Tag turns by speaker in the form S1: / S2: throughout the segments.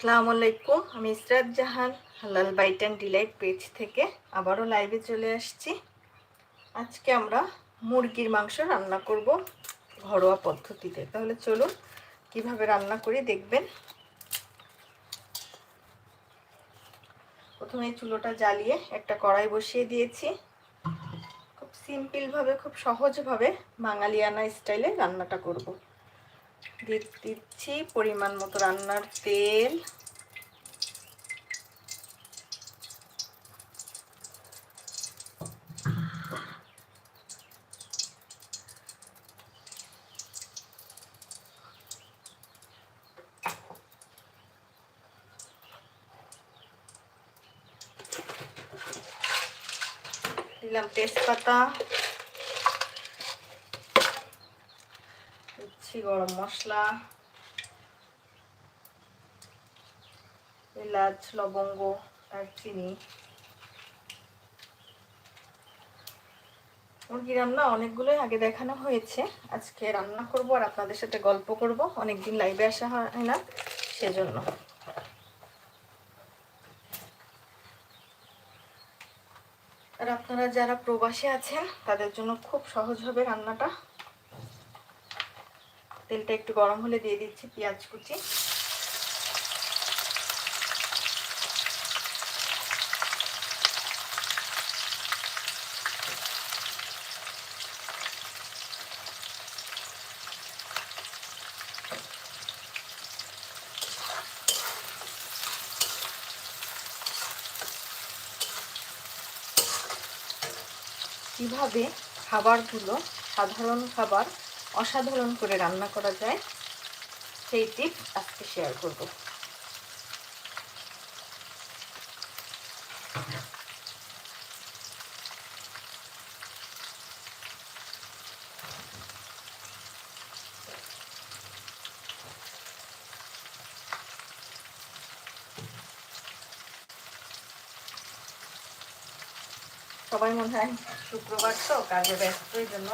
S1: আসসালামু আলাইকুম, আমি ইসরাত জাহান, হালাল বাইট অ্যান্ড ডিলাইট পেজ থেকে আবারও লাইভে চলে আসছি। আজকে আমরা মুরগির মাংস রান্না করব ঘরোয়া পদ্ধতিতে। তাহলে চলুন কীভাবে রান্না করি দেখবেন। প্রথমে চুলোটা জ্বালিয়ে একটা কড়াই বসিয়ে দিয়েছি। খুব সিম্পলভাবে খুব সহজভাবে বাঙালিয়ানা স্টাইলে রান্নাটা করব। দিয়ে দিচ্ছি পরিমাণ মতো রান্নার তেল। দিলাম তেজপাতা। দিচ্ছি গরম মশলা, এলাচ, লবঙ্গ দারচিনি মুরগি রান্না অনেকগুলোই আগে দেখানো হয়েছে। আজকে রান্না করব আর আপনাদের সাথে গল্প করব। অনেকদিন লাইভে আসা হয় না, সেজন্য। আর আপনারা যারা প্রবাসী আছেন, তাদের জন্য খুব সহজ হবে রান্নাটা। তেলটা একটু গরম হলে দিয়ে দিচ্ছি পেঁয়াজ কুচি। কীভাবে খাবারগুলো সাধারণ খাবার অসাধারণ করে রান্না করা যায়। সেই টিপস আজকে শেয়ার করব। সবাই মনে হয় শুক্রবার তো, কাজে ব্যস্ত জন্য।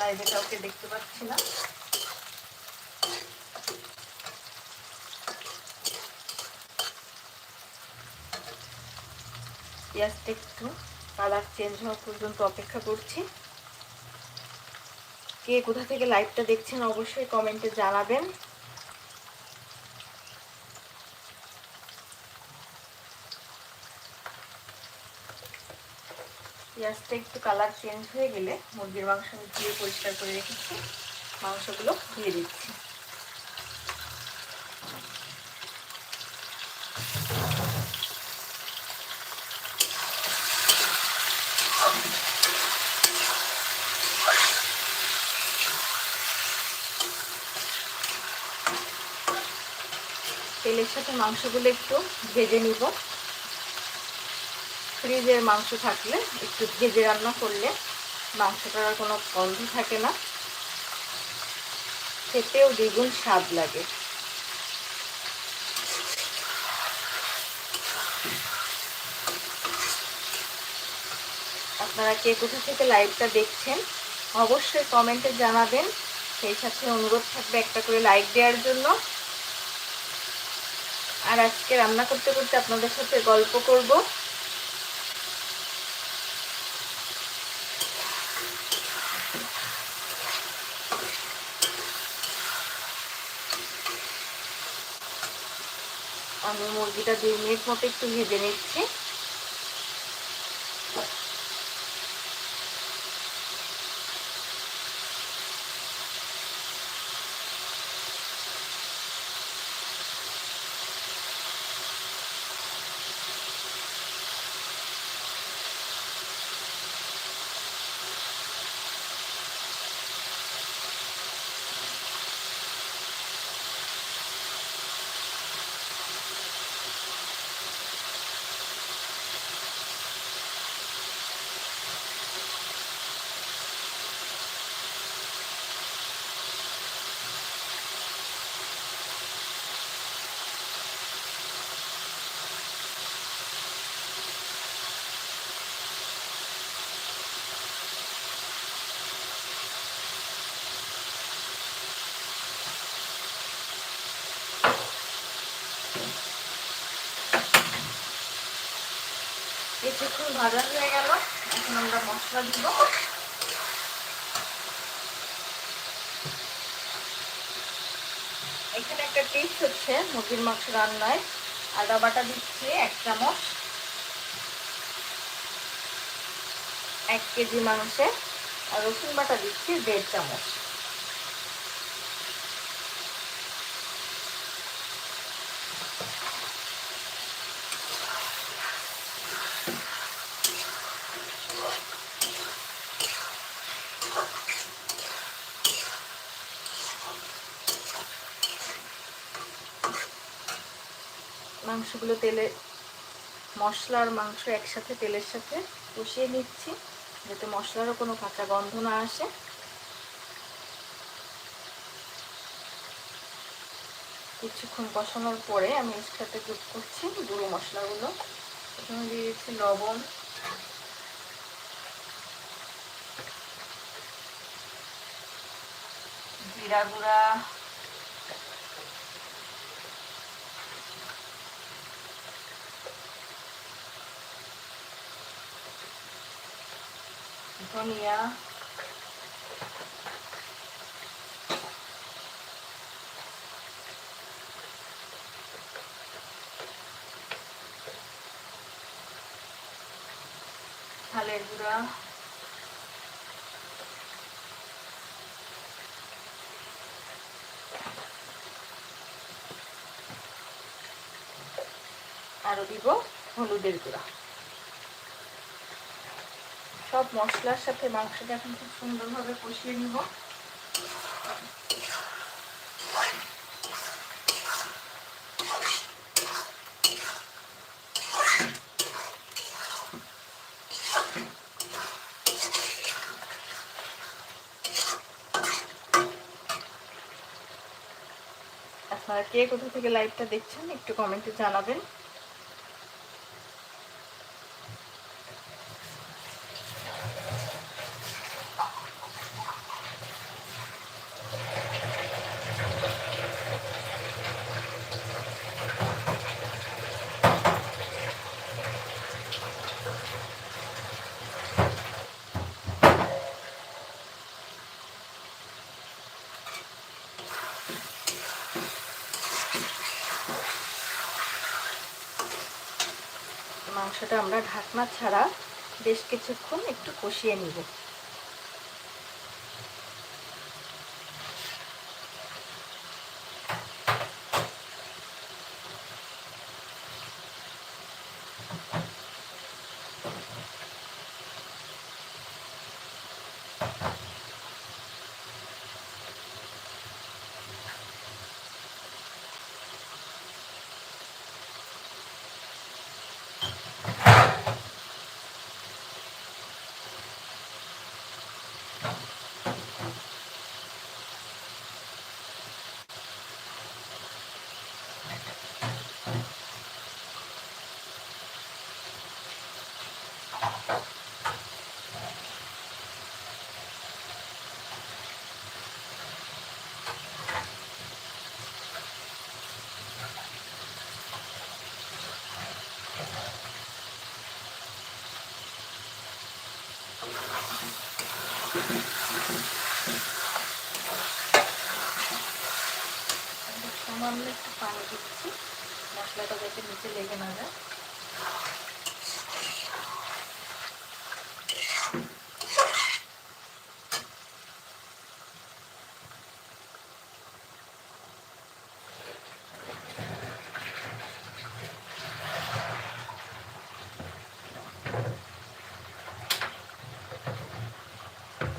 S1: লাইভে কাউকে দেখতে পাচ্ছি না। পেঁয়াজটা একটু কালার চেঞ্জ হওয়া পর্যন্ত অপেক্ষা করছি। কে কোথা থেকে লাইভটা দেখছেন অবশ্যই কমেন্টে জানাবেন। পেঁয়াজটা একটু কালার চেঞ্জ হয়ে গেলে মুরগির মাংস আমি ধুয়ে পরিষ্কার করে রেখেছি। মাংসগুলো দিয়ে দিচ্ছি। তেলের সাথে মাংসগুলো একটু ভেজে নিব। ফ্রিজের মাংস থাকলে, একটু ভেজে রান্না করলে মাংসটার কোনো গন্ধ থাকে না। খেতেও দ্বিগুণ স্বাদ লাগে। আপনারা কে কোথা থেকে লাইভটা দেখছেন, অবশ্যই কমেন্টে জানাবেন। সেই সাথে অনুরোধ থাকবে একটা করে লাইক দেওয়ার জন্য। আর আজকে রান্না করতে করতে আপনাদের সাথে গল্প করব। আমি মুরগিটা দুই মিনিট মতো একটু ভেজে নিচ্ছি। কিছুক্ষণ ভাজা হয়ে গেল। এখন আমরা মশলা দিব। এখানে একটা টিপস হচ্ছে মুরগির মাংস রান্নায়। আদা বাটা দিচ্ছি, এক চামচ। এক কেজি মাংসে। আর রসুন বাটা দিচ্ছি দেড় চামচ। মাংসগুলো তেলে মশলা আর মাংস একসাথে তেলের সাথে কষিয়ে নিচ্ছি, যাতে মশলারও কোনো কাঁচা গন্ধ না আসে। কিছুক্ষণ কষানোর পরে আমি এর সাথে যোগ করছি গুঁড়ো মশলাগুলো। প্রথমে দিয়ে দিচ্ছি লবণ। জিরা গুঁড়া। ধনিয়া ঝালের গুঁড়া আরও দিব হলুদের গুঁড়া সব মশলার সাথে মাংসটা এখন খুব সুন্দরভাবে কষিয়ে নিব। আপনারা কে কোথা থেকে লাইভটা দেখছেন একটু কমেন্টে জানাবেন। মাংসটা আমরা ঢাকনা ছাড়া বেশ কিছুক্ষণ একটু কষিয়ে নিব। 감사합니다. সামান্য একটু পানি দিচ্ছি। মশলাটা যাতে নিচে লেগে না যায়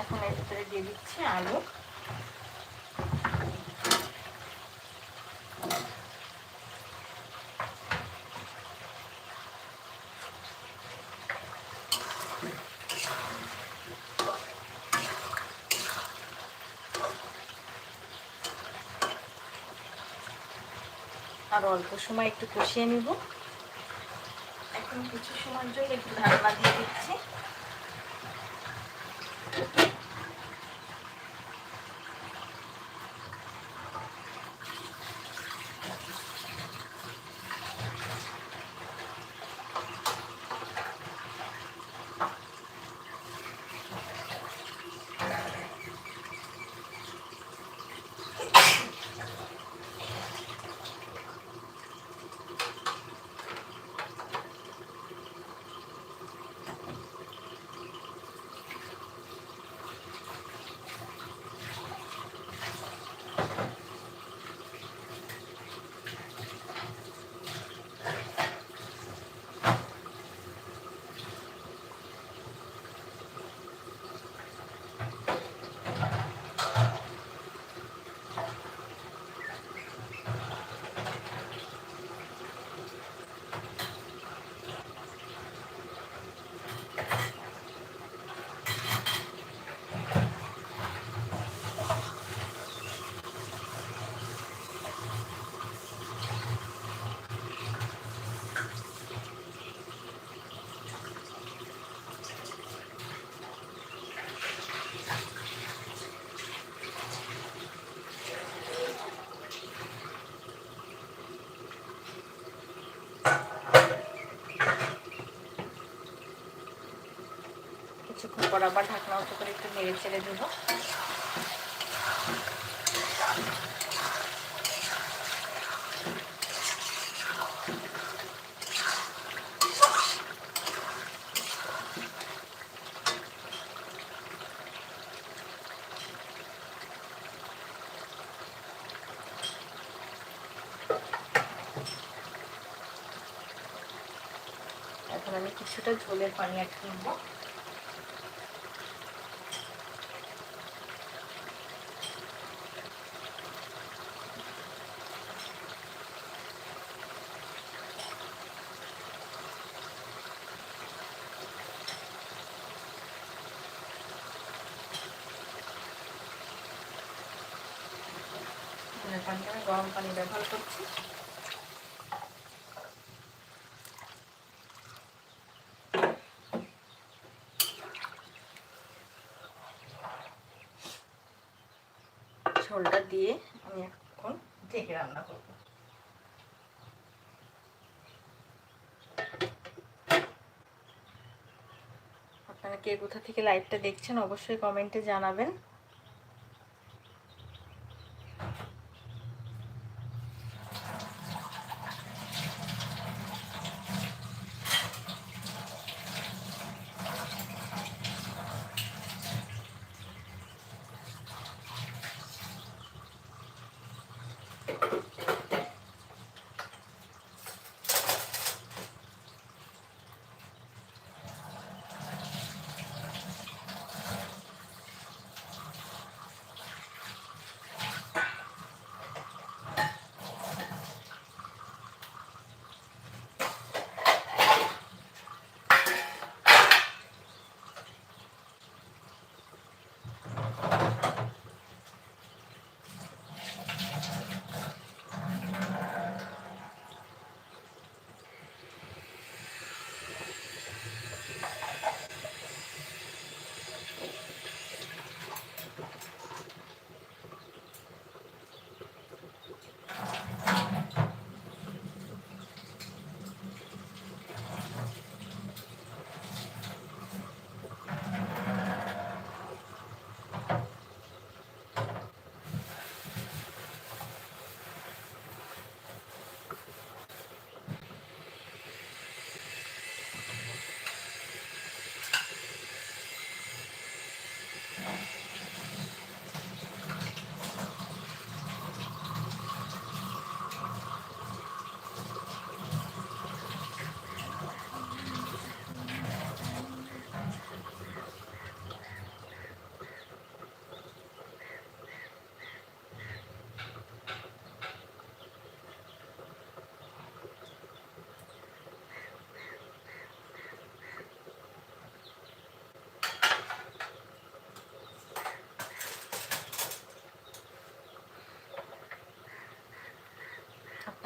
S1: এখন এর ভিতরে দিয়ে দিচ্ছি আলু আর অল্প সময় একটু কষিয়ে নিব। এখন কিছু সময়ের জন্য একটু ধান বাঁধিয়ে দিচ্ছি। তারপর আবার ঢাকনা উঁচু করে একটু নেড়ে ছেড়ে দেবো। এখন আমি কিছুটা ঝোলের পানি অ্যাড করব ঝোলের পানিটা আমি গরম পানি ব্যবহার করছি ঝোলটা দিয়ে আমি এখন ঢেকে রান্না করব। আপনারা কে কোথা থেকে লাইভটা দেখছেন অবশ্যই কমেন্টে জানাবেন।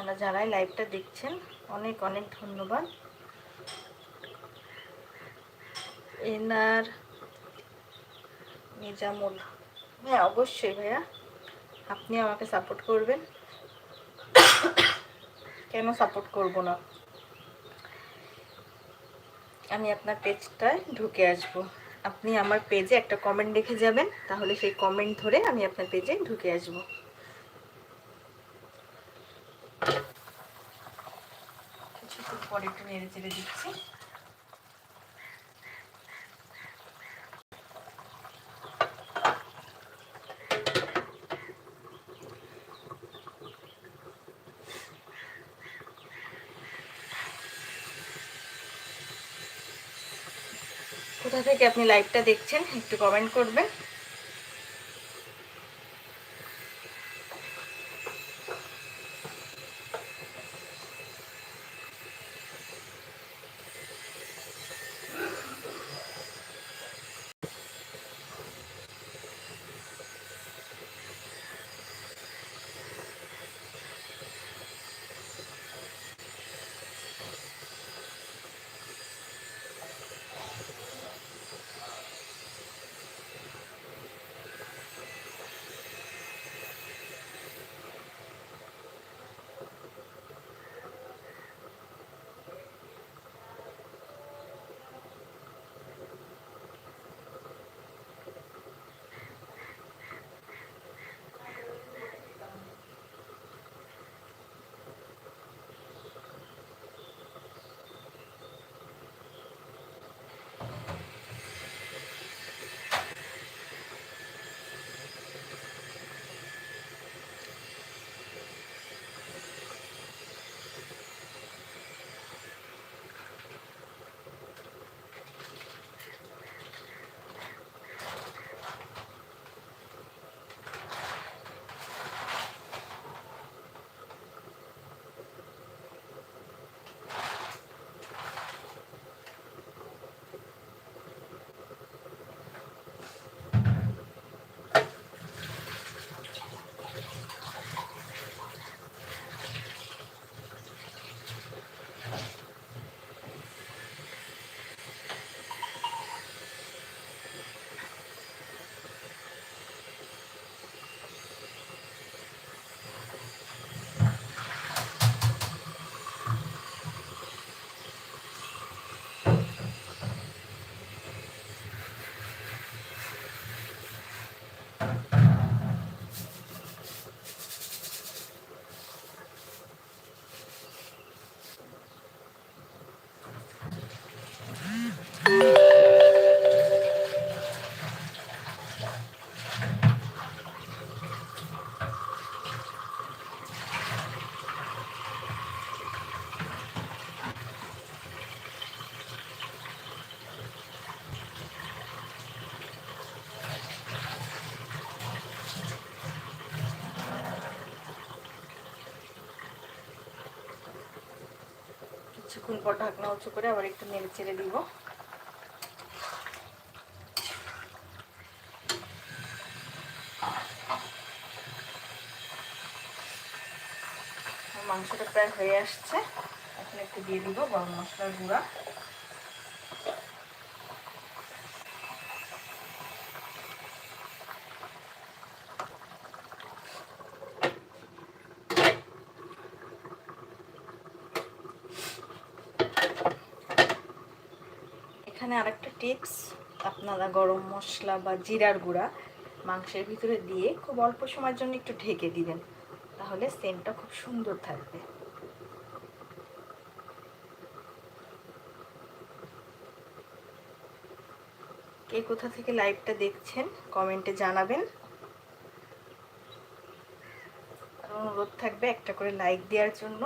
S1: আপনারা যারাই লাইভটা দেখছেন, অনেক অনেক ধন্যবাদ। এনার নিজামুল। হ্যাঁ অবশ্যই ভাইয়া। আপনি আমাকে সাপোর্ট করবেন। কেন সাপোর্ট করব না? আমি আপনার পেজটায় ঢুকে আসব। আপনি আমার পেজে একটা কমেন্ট রেখে যাবেন, তাহলে সেই কমেন্ট ধরে আমি আপনার পেজে ঢুকে আসব কিছুক্ষণ পরে একটু নেড়ে চেড়ে দিচ্ছি। কোথা থেকে আপনি লাইভটা দেখছেন একটু কমেন্ট করবেন। কিছুক্ষণ পর ঢাকনা উঁচু করে আবার একটু নেড়ে ছেড়ে দিব। মাংসটা প্রায় হয়ে আসছে। এখন একটু দিয়ে দিব গরম মশলার গুঁড়া। এখানে আরেকটা টিপস, আপনারা গরম মশলা বা জিরার গুঁড়া মাংসের ভিতরে দিয়ে খুব অল্প সময়ের জন্য একটু ঢেকে দিবেন, তাহলে সেন্টটা খুব সুন্দর থাকবে। কে কোথা থেকে লাইভটা দেখছেন, কমেন্টে জানাবেন। অনুরোধ থাকবে একটা করে লাইক দেওয়ার জন্য।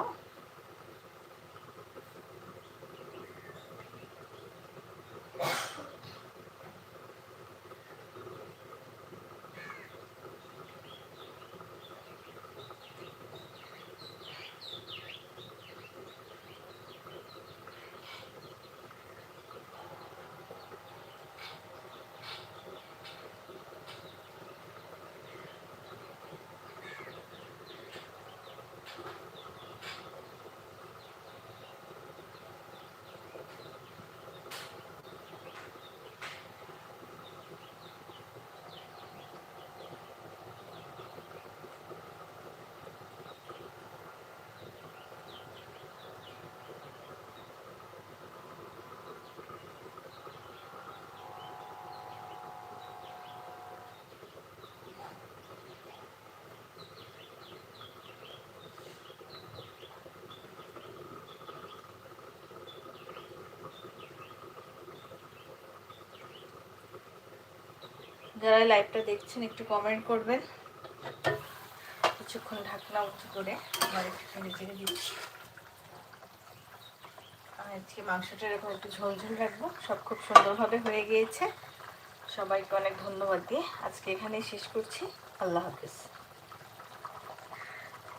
S1: যারা লাইভটা দেখছেন, একটু কমেন্ট করবেন। কিছুক্ষণ ঢাকনা উঁচু করে আবার একটু চেড়ে দিচ্ছি। আজকে মাংসটা এরকম একটু ঝোলঝোল রাখব। সব খুব সুন্দরভাবে হয়ে গিয়েছে। সবাইকে অনেক ধন্যবাদ দিয়ে আজকে এখানেই শেষ করছি। আল্লাহ হাফিজ।